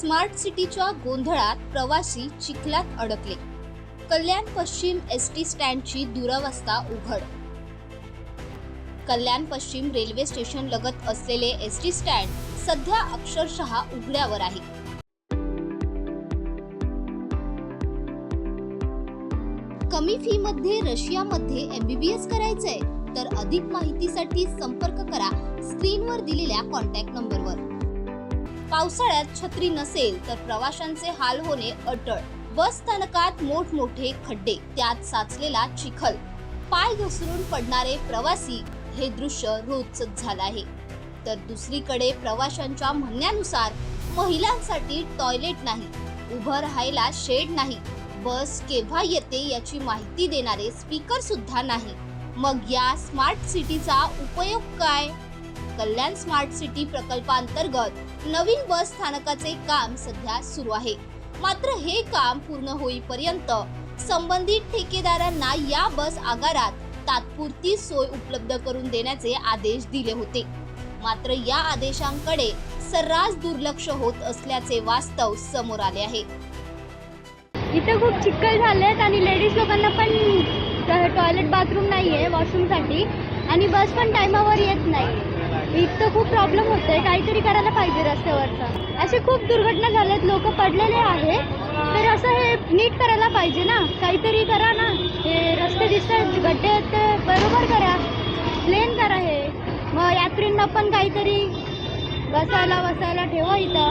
Smart सिटीच्या गोंधळात प्रवासी चिखलात अडकले. कल्याण पश्चिम एस टी स्टँडची दुरावस्था उघड. कल्याण पश्चिम रेल्वे स्टेशन लगत असलेले एस टी स्टँड सध्या अक्षरशः उघड्यावर आहे. कमी फी मध्ये रशियामध्ये एमबीबीएस करायचंय तर अधिक माहितीसाठी संपर्क करा स्क्रीनवर दिलेल्या कॉन्टॅक्ट नंबरवर. पावसाळ्यात छत्री नसेल तर प्रवाशांचे हाल होणे अटळ. बस स्थानकात मोठमोठे खड्डे त्यात साचलेला चिखल. पाय घसरून पडणारे प्रवासी हे दृश्य रोजच झालं आहे. तर दुसरीकडे प्रवाशांच्या म्हणण्यानुसार महिलांसाठी टॉयलेट नाही उभं राहायला शेड नाही. बस केव्हा येते याची माहिती देणारे स्पीकर सुद्धा नाही. मग या स्मार्ट सिटीचा उपयोग काय? कल्याण स्मार्ट सिटी प्रकल्पांतर्गत नवीन बस स्थानकाचे काम सध्या सुरू आहे. मात्र हे काम पूर्ण होईपर्यंत संबंधित ठेकेदारांना या बस आगारात तात्पुरती सोय उपलब्ध करून देण्याचे आदेश दिले होते. मात्र या आदेशांकडे सर्रास दुर्लक्ष होत असल्याचे वास्तव समोर आले आहे. इथे खूप चिखल झालेत आणि लेडीज लोकांना पण टॉयलेट बाथरूम नाही आहे वॉशरूमसाठी. आणि बस पण टायमावर येत नाही. इथं खूप प्रॉब्लेम होतोय. काहीतरी करायला पाहिजे रस्त्यावरचं. असे खूप दुर्घटना झाल्यात लोक पडलेले आहे. तर असं हे नीट करायला पाहिजे ना. काहीतरी करा ना. हे रस्ते दिसतात. गड्डे आहेत ते. बरोबर करा. प्लेन करा हे. मग यात्रींना पण काहीतरी बसायला बसायला ठेवा इथं.